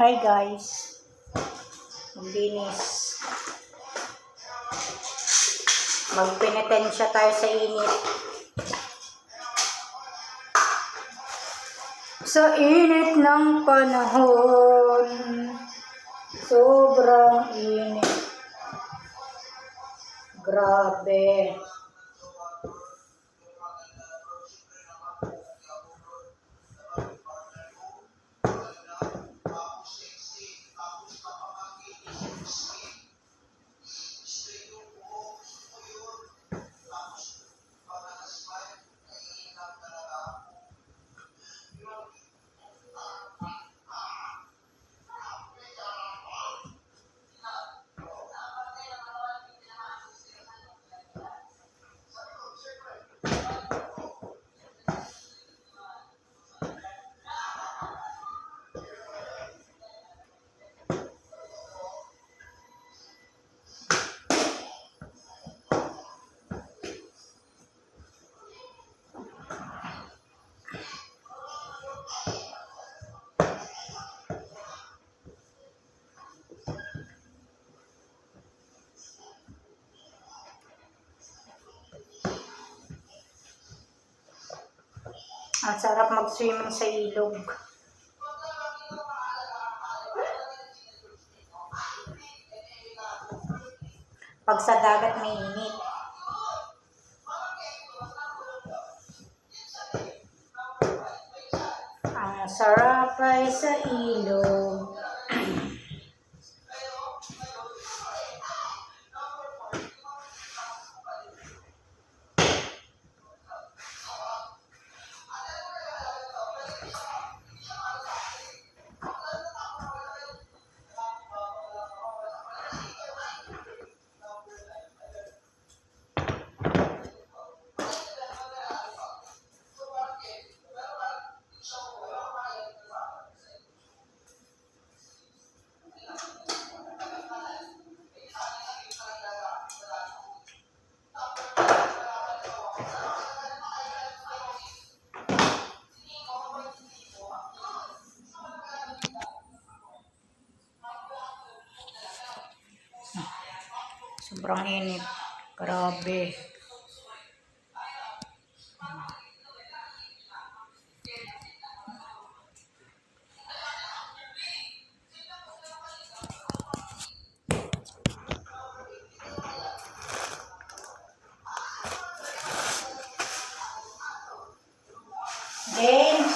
Hi guys. Maglinis. Magpenitensya tayo sa init. Sa init ng panahon, sobrang init. Grabe. Ang sarap mag-swimming sa ilog. Pag sa dagat may init. Ang sarap ay sa ilog. Sobrang init. Grabe. James!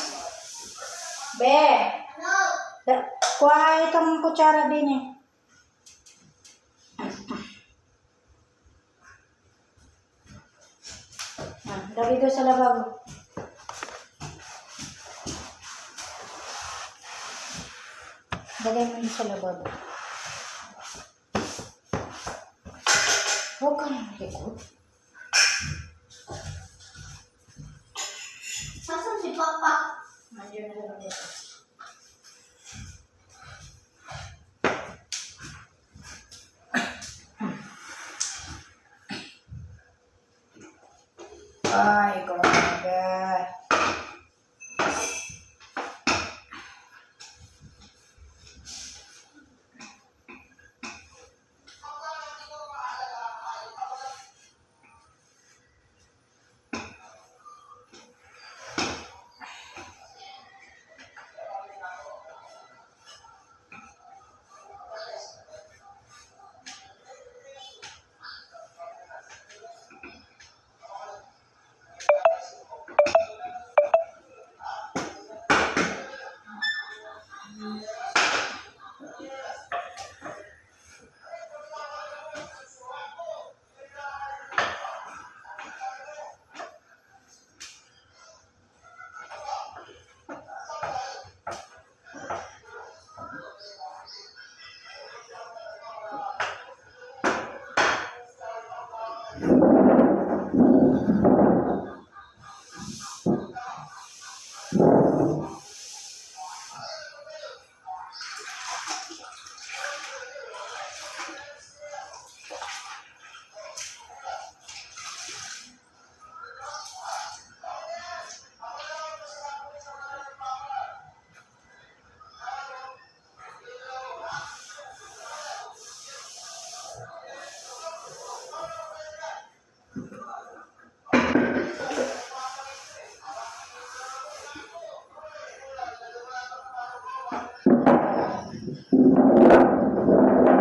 Be! Da, kuha itong kutsara din eh. Ah, lagay doon sa lababo. Lagay mo sa lababo. Huwag ka nang likod. Saan si Papa? Nandiyan na lang dito. Thank you.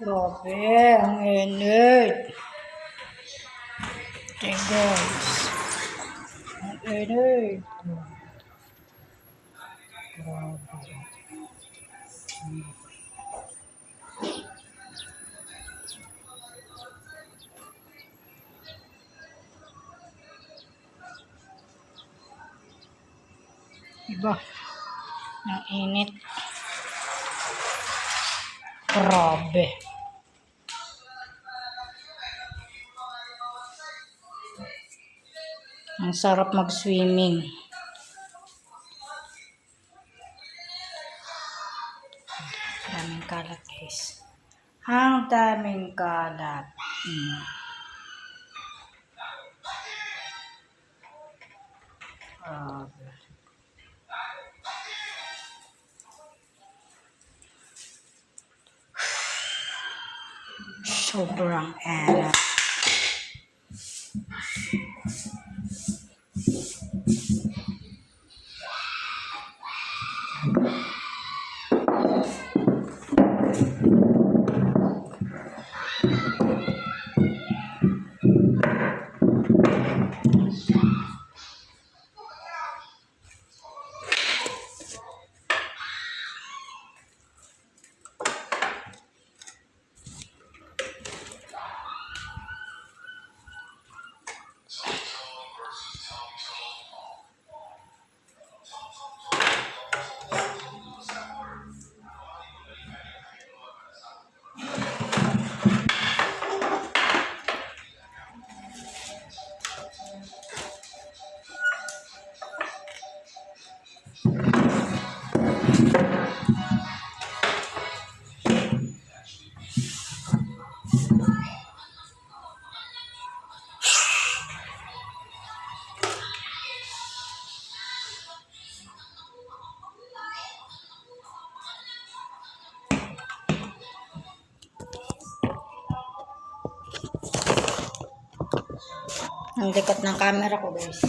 Grabe, ang init. Okay guys. Ang init. Grabe. Iba. Ang init. Grabe. Ang sarap mag-swimming. Daming kalat, guys. Ang daming kalat. Mm. Grabe. Sobrang alat. Ang dikat ng camera ko guys.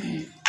Mm-hmm.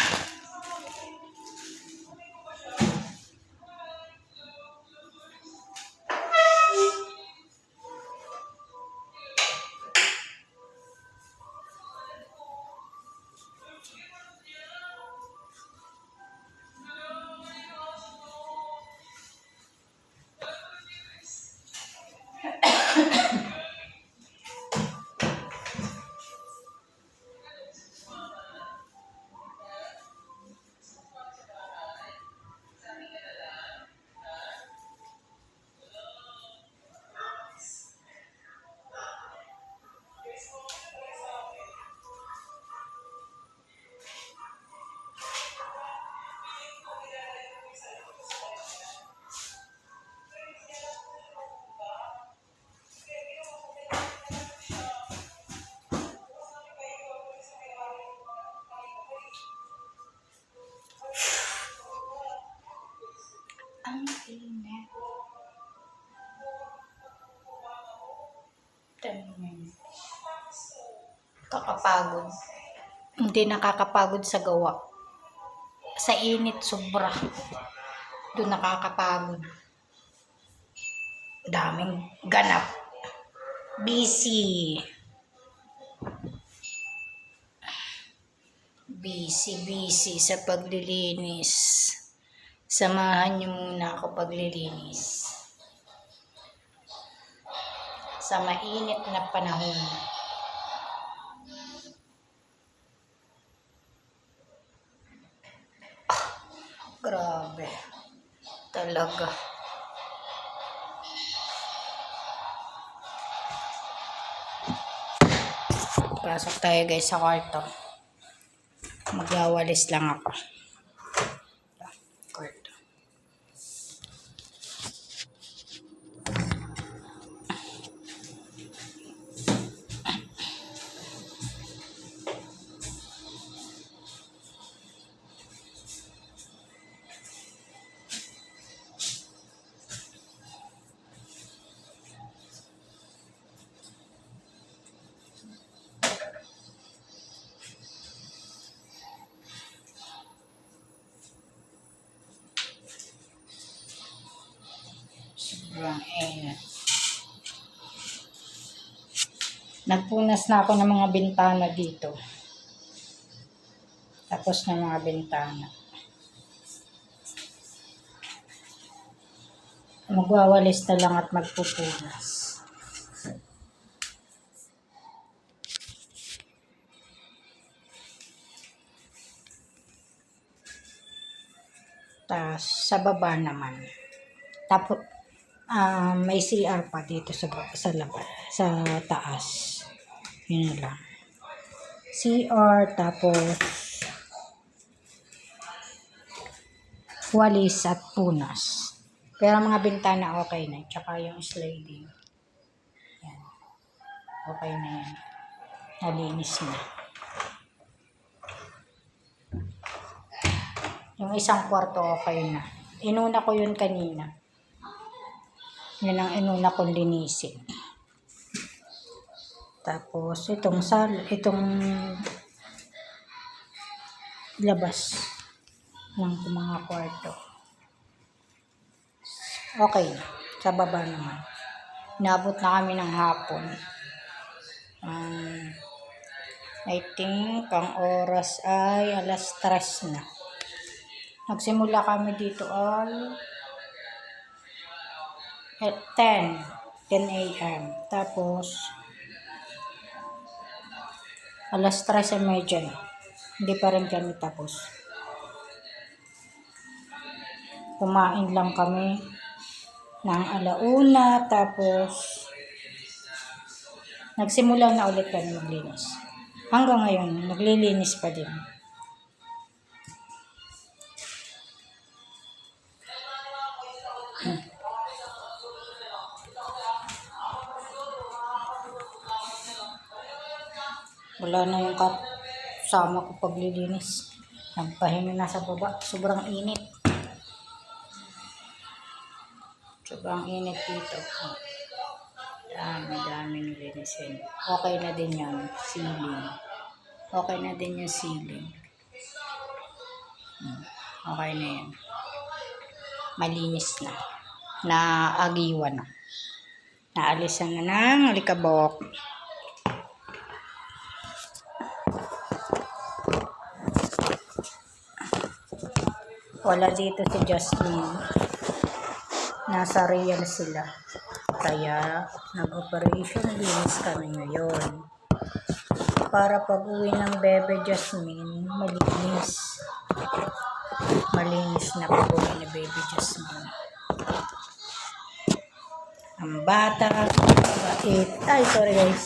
Kakapagod. Hindi nakakapagod sa gawa. Sa init, sobra. Doon nakakapagod. Daming ganap. Busy. Busy, busy sa paglilinis. Samahan niyo muna ako paglilinis. Sa mainit na panahon. Ah, grabe. Talaga. Pasok tayo guys sa kwarto. Magwawalis lang ako. Nagpunas na ako ng mga bintana dito. Tapos ng mga bintana. Magwawalis na lang at magpupunas. Tapos sa baba naman. Tapos ah may CR pa dito sa sa labas, sa taas. Yun lang. CR tapos walis at punas. Pero mga bintana okay na. Tsaka yung sliding. Yan. Okay na yan. Nalinis na. Yung isang kwarto okay na. Inuna ko yun kanina. Yun ang inuna kong linisin. Tapos, itong sal, itong labas ng mga kwarto. Okay. Sa baba naman. Nabot na kami ng hapon. Um, I think ang oras ay alas 3 na. Nagsimula kami dito ay at 10, 10 a.m. Tapos, alas 3 ang medyo na. Hindi pa rin kami tapos. Kumain lang kami ng alauna, tapos nagsimula na ulit kami maglinis. Hanggang ngayon, naglilinis pa din. Wala na yung kasama ko paglilinis. Nagpahinga na sa baba. Sobrang init. Sobrang init dito. Dami, dami nilinisin. Okay na din yan. Ceiling. Okay na din yung ceiling. Hmm, Okay na yan. Malinis na. Naagiwan na. Naalisan na ng alikabok. Wala dito si Jasmine. Nasa real sila. Kaya nag-operation linis kami ngayon. Para pag uwi ng Bebe Jasmine, malinis. Malinis na pag uwi ni Baby Jasmine. Ang bata, bait. Ay, sorry guys.